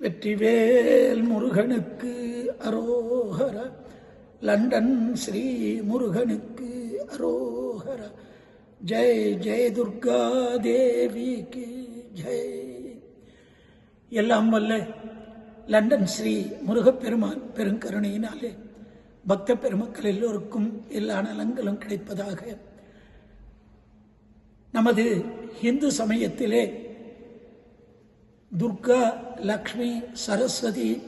வெற்றிவேல் முருகனுக்கு அரோகர லண்டன் ஸ்ரீ முருகனுக்கு அரோகர. ஜெய் ஜெய் துர்கா தேவிக்கு ஜெய். எல்லாம் வல்ல லண்டன் ஸ்ரீ முருகப்பெருமான் பெருங்கருணையினாலே பக்த பெருமக்கள் எல்லோருக்கும் எல்லா நலங்களும் கிடைப்பதாக. நமது இந்து சமயத்திலே துர்கா லக்ஷ்மி சரஸ்வதி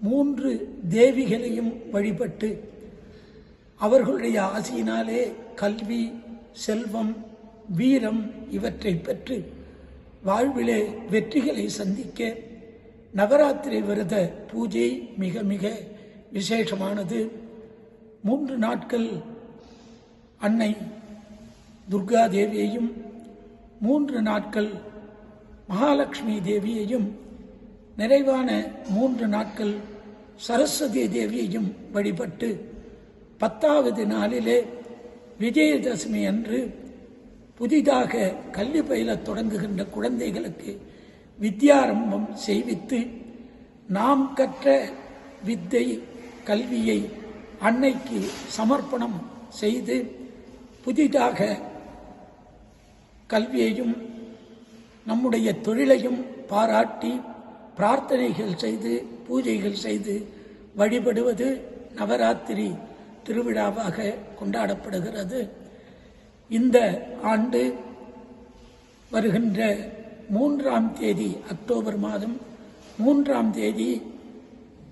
மூன்று தேவிகளையும் வழிபட்டு அவர்களுடைய ஆசையினாலே கல்வி செல்வம் வீரம் இவற்றை பெற்று வாழ்விலே வெற்றிகளை சந்திக்க நவராத்திரி விரத பூஜை மிக மிக விசேஷமானது. மூன்று நாட்கள் அன்னை துர்கா தேவியையும் மூன்று நாட்கள் மகாலட்சுமி தேவியையும் நிறைவான மூன்று நாட்கள் சரஸ்வதி தேவியையும் வழிபட்டு பத்தாவது நாளிலே விஜயதசமி அன்று புதிதாக கல்வி பயிலத் தொடங்குகின்ற குழந்தைகளுக்கு வித்யாரம்பம் செய்வித்து நாம் கற்ற வித்தை கல்வியை அன்னைக்கு சமர்ப்பணம் செய்து புதிதாக கல்வியையும் நம்முடைய தொழிலையும் பாராட்டி பிரார்த்தனைகள் செய்து பூஜைகள் செய்து வழிபடுவது நவராத்திரி திருவிழாவாக கொண்டாடப்படுகிறது. இந்த ஆண்டு வருகின்ற மூன்றாம் தேதி அக்டோபர் மாதம் மூன்றாம் தேதி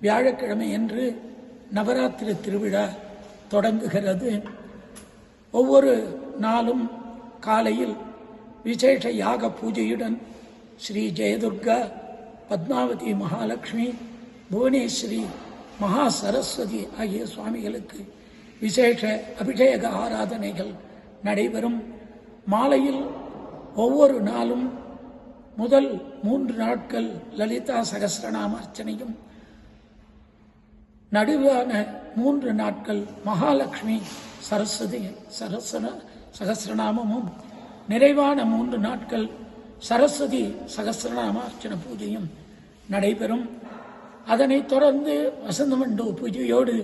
வியாழக்கிழமை என்று நவராத்திரி திருவிழா தொடங்குகிறது. ஒவ்வொரு நாளும் காலையில் விசேஷ யாக பூஜையுடன் ஸ்ரீ ஜெயதுர்கா பத்மாவதி மகாலட்சுமி புவனேஸ்வரி மகா சரஸ்வதி ஆகிய சுவாமிகளுக்கு விசேஷ அபிஷேக ஆராதனைகள் நடைபெறும். மாலையில் ஒவ்வொரு நாளும் முதல் மூன்று நாட்கள் லலிதா சகசிரநாம அர்ச்சனையும் நடுவான மூன்று நாட்கள் மகாலட்சுமி சரஸ்வதி சரஸ்வர சகசிரநாமமும் நிறைவான மூன்று நாட்கள் சரஸ்வதி சகசிரநாம அர்ச்சன பூஜையும் நடைபெறும். அதனைத் தொடர்ந்து வசந்த மண்டப பூஜையோடு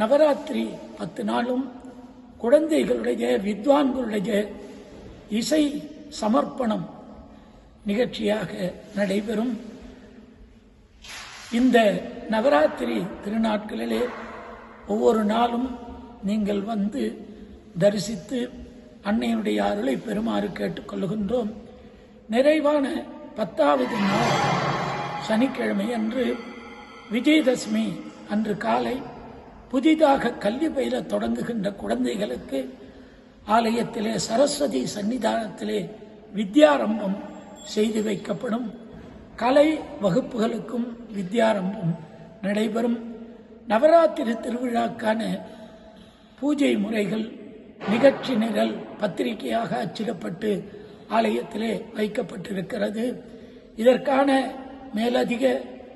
நவராத்திரி பத்து நாளும் குழந்தைகளுடைய வித்வான்களுடைய இசை சமர்ப்பணம் நிகழ்ச்சியாக நடைபெறும். இந்த நவராத்திரி திருநாட்களிலே ஒவ்வொரு நாளும் நீங்கள் வந்து தரிசித்து அன்னையினுடைய அருளை பெருமாறு கேட்டுக்கொள்கின்றோம் நிறைவான பத்தாவது நாள் சனிக்கிழமை அன்று விஜயதசமி அன்று காலை புதிதாக கல்வி பயில தொடங்குகின்ற குழந்தைகளுக்கு ஆலயத்திலே சரஸ்வதி சன்னிதானத்திலே வித்யாரம்பம் செய்து வைக்கப்படும். கலை வகுப்புகளுக்கும் வித்யாரம்பம் நடைபெறும். நவராத்திரி திருவிழாக்கான பூஜை முறைகள் நிகழ்ச்சி நிரல் பத்திரிகையாக அச்சிடப்பட்டு ஆலயத்திலே வைக்கப்பட்டிருக்கிறது. இதற்கான மேலதிக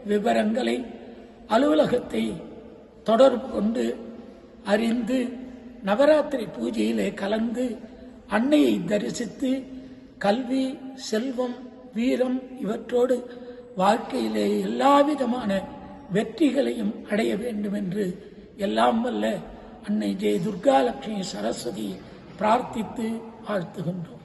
விவரங்களை அலுவலகத்தை தொடர்பு கொண்டு அறிந்து நவராத்திரி பூஜையிலே கலந்து அன்னையை தரிசித்து கல்வி செல்வம் வீரம் இவற்றோடு வாழ்க்கையிலே எல்லாவிதமான வெற்றிகளையும் அடைய வேண்டும் என்று எல்லாம் வல்ல அன்னை ஜெய துர்காலட்சுமி சரஸ்வதி பிரார்த்தித்து வாழ்த்துகின்றோம்.